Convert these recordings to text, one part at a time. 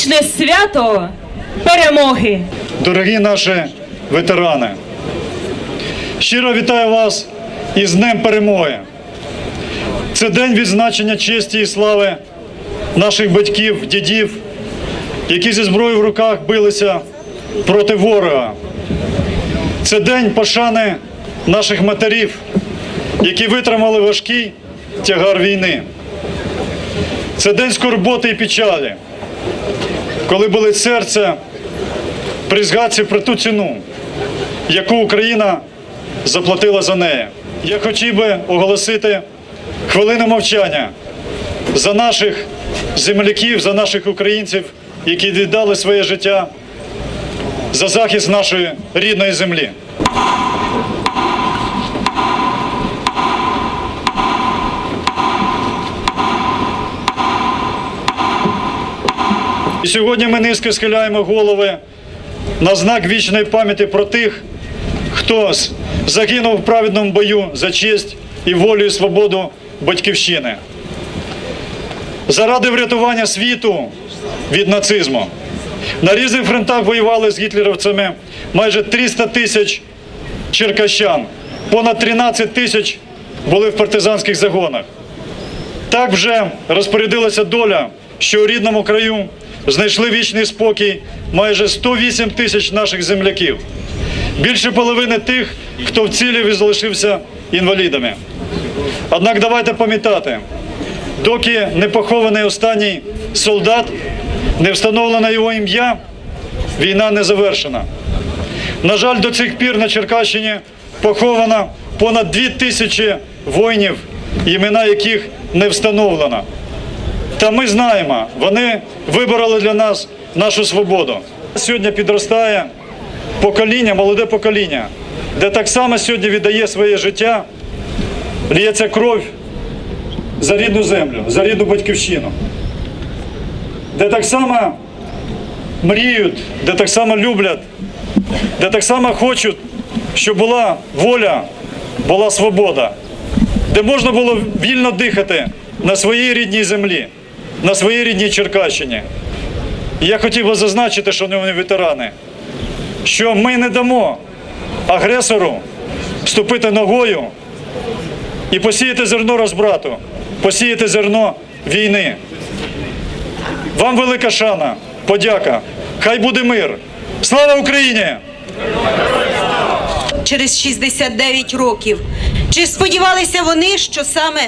вічне свято перемоги. Дорогі наші ветерани, щиро вітаю вас із Днем Перемоги. Це день відзначення честі і слави наших батьків, дідів, які зі зброєю в руках билися проти ворога. Це день пошани наших матерів, які витримали важкий тягар війни. Це день скорботи і печалі, коли болить серце при згадці про ту ціну, яку Україна заплатила за неї. Я хотів би оголосити хвилину мовчання за наших земляків, за наших українців, які віддали своє життя за захист нашої рідної землі. І сьогодні ми низько схиляємо голови на знак вічної пам'яті про тих, хто загинув в праведному бою за честь і волю і свободу батьківщини. Заради врятування світу від нацизму. На різних фронтах воювали з гітлерівцями майже 300 тисяч черкащан, понад 13 тисяч були в партизанських загонах. Так вже розпорядилася доля, що у рідному краю знайшли вічний спокій майже 108 тисяч наших земляків. Більше половини тих, хто вцілів і залишився інвалідами. Однак давайте пам'ятати, доки не похований останній солдат, не встановлено його ім'я, війна не завершена. На жаль, до цих пір на Черкащині поховано понад дві тисячі воїнів, імена яких не встановлено. Та ми знаємо, вони вибороли для нас нашу свободу. Сьогодні підростає покоління, молоде покоління, де так само сьогодні віддає своє життя, лється кров за рідну землю, за рідну батьківщину, де так само мріють, де так само люблять, де так само хочуть, щоб була воля, була свобода, де можна було вільно дихати на своїй рідній землі, на своїй рідній Черкащині. І я хотів би зазначити, шановні ветерани, що ми не дамо агресору ступити ногою і посіяти зерно розбрату, посіяти зерно війни. Вам велика шана, подяка. Хай буде мир. Слава Україні! через 69 років. Чи сподівалися вони, що саме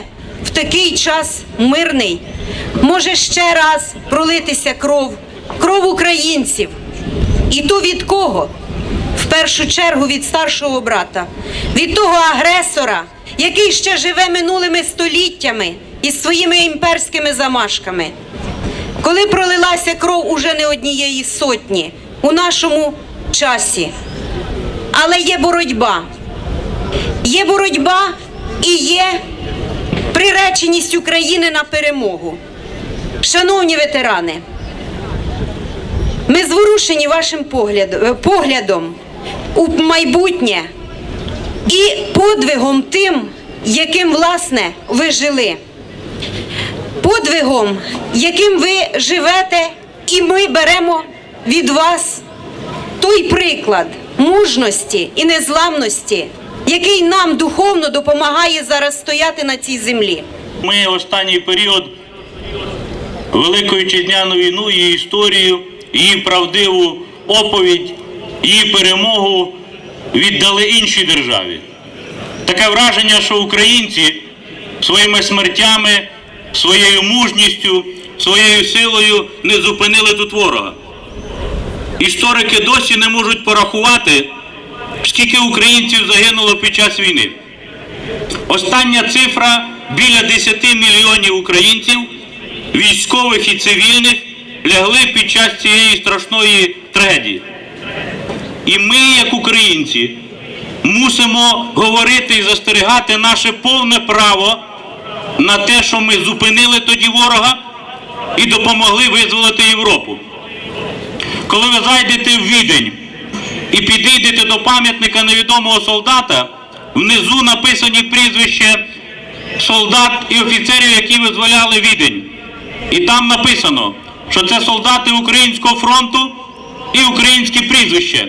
в такий час мирний може ще раз пролитися кров, кров українців? І то від кого? В першу чергу від старшого брата, від того агресора, який ще живе минулими століттями із своїми імперськими замашками. Коли пролилася кров уже не однієї сотні у нашому часі. Але є боротьба. Є боротьба і є приреченість України на перемогу. Шановні ветерани, ми зворушені вашим е, поглядом у майбутнє і подвигом тим, яким власне ви жили. Подвигом, яким ви живете, і ми беремо від вас той приклад мужності і незламності, який нам духовно допомагає зараз стояти на цій землі. Ми останній період Великої Вітчизняну війну, її історію, її правдиву оповідь, її перемогу віддали іншій державі. Таке враження, що українці своїми смертями, своєю мужністю, своєю силою не зупинили тут ворога. Історики досі не можуть порахувати, скільки українців загинуло під час війни. Остання цифра біля 10 мільйонів українців, військових і цивільних, лягли під час цієї страшної трагедії. І ми, як українці, мусимо говорити і застерігати наше повне право на те, що ми зупинили тоді ворога і допомогли визволити Європу. Коли ви зайдете в відень і підійдете до пам'ятника невідомого солдата, внизу написані прізвища солдат і офіцерів, які визволяли відень. І там написано, що це солдати Українського фронту і українські прізвища.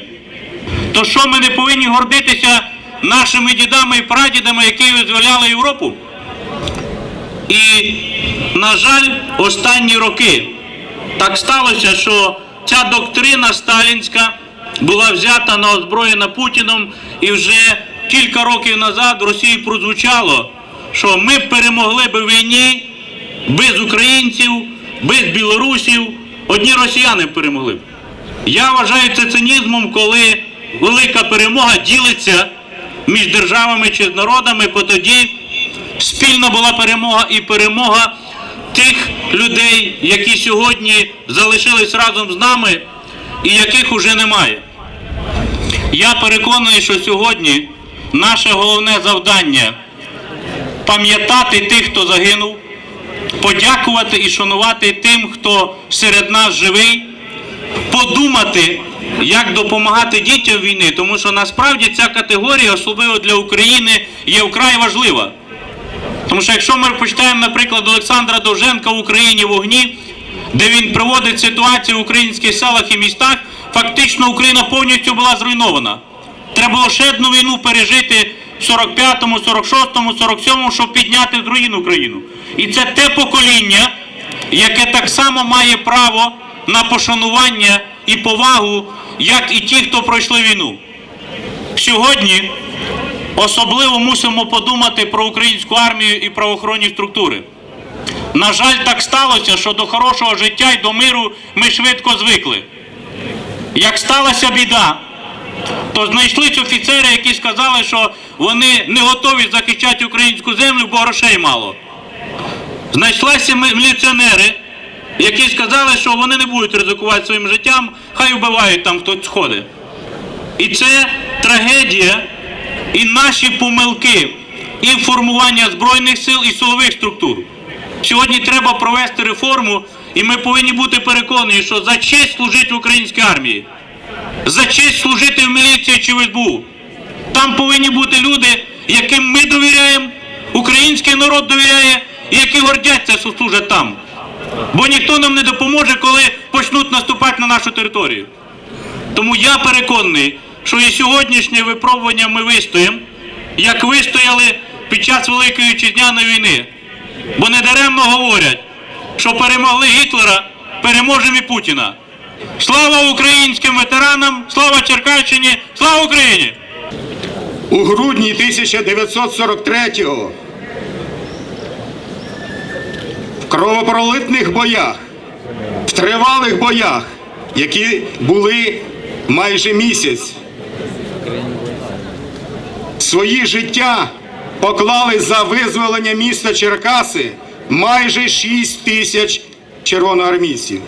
То що ми не повинні гордитися нашими дідами і прадідами, які визволяли Європу? І, на жаль, останні роки так сталося, що ця доктрина сталінська була взята на озброєна Путіном, і вже кілька років назад в Росії прозвучало, що ми перемогли би в війні без українців, без білорусів, одні росіяни перемогли. б. Я вважаю це цинізмом, коли велика перемога ділиться між державами чи народами, бо тоді спільна була перемога і перемога тих людей, які сьогодні залишились разом з нами і яких уже немає. Я переконаний, що сьогодні наше головне завдання пам'ятати тих, хто загинув, подякувати і шанувати тим, хто серед нас живий, подумати, як допомагати дітям війни, тому що насправді ця категорія, особливо для України, є вкрай важлива. Тому що якщо ми почитаємо, наприклад, Олександра Довженка в Україні в огні, де він приводить ситуацію в українських селах і містах, фактично Україна повністю була зруйнована. Треба було ще одну війну пережити в 45-му, 46-му, 47-му, щоб підняти з руїн Україну. І це те покоління, яке так само має право на пошанування і повагу, як і ті, хто пройшли війну. Сьогодні особливо мусимо подумати про українську армію і правоохоронні структури. На жаль, так сталося, що до хорошого життя і до миру ми швидко звикли. Як сталася біда, то знайшлись офіцери, які сказали, що вони не готові захищати українську землю, бо грошей мало. Знайшлися міліціонери, які сказали, що вони не будуть ризикувати своїм життям, хай вбивають там хтось ходить. І це трагедія і наші помилки і формування Збройних сил і силових структур. Сьогодні треба провести реформу, і ми повинні бути переконані, що за честь служити в українській армії, за честь служити в міліції чи в СБУ. Там повинні бути люди, яким ми довіряємо, український народ довіряє, і які гордяться, що служать там. Бо ніхто нам не допоможе, коли почнуть наступати на нашу територію. Тому я переконаний, що і сьогоднішнє випробування ми вистоїмо, як вистояли під час Великої Вітчизняної війни. Бо недаремно говорять, що перемогли Гітлера, переможемо Путіна. Слава українським ветеранам, слава Черкащині, слава Україні! У грудні 1943-го в кровопролитних боях, в тривалих боях, які були майже місяць, свої життя поклали за визволення міста Черкаси майже 6 тисяч червоноармійців.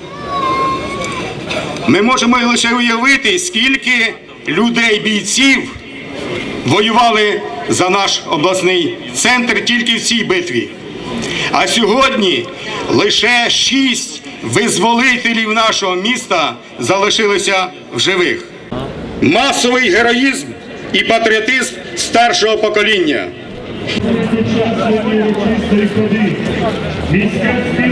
Ми можемо лише уявити, скільки людей, бійців воювали за наш обласний центр тільки в цій битві. А сьогодні лише шість визволителів нашого міста залишилися в живих. Масовий героїзм і патріотизм старшого покоління. Міська спілка ветеранів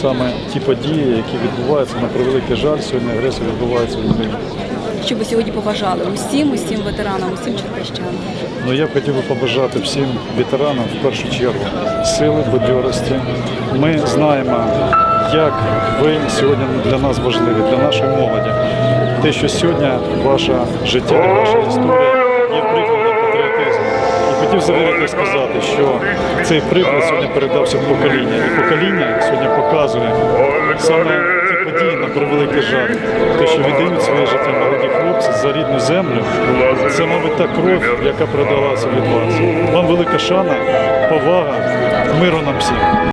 саме ті події, які відбуваються на превеликий жаль. Сьогодні агресія відбувається в Україні. Що ви сьогодні побажали усім, усім ветеранам, усім черкащанам? Ну я б хотів би побажати всім ветеранам в першу чергу сили, бадьорості. Ми знаємо, як ви сьогодні для нас важливі, для нашої молоді. Те, що сьогодні ваше життя, ваша історія завірити сказати, що цей приклад сьогодні передався покоління. І покоління сьогодні показує саме ці події на превеликий жаль. Те, що віддають своє життя молоді хлопці за рідну землю, це, мабуть, та кров, яка передалася від вас. Вам велика шана, повага, миру нам всім.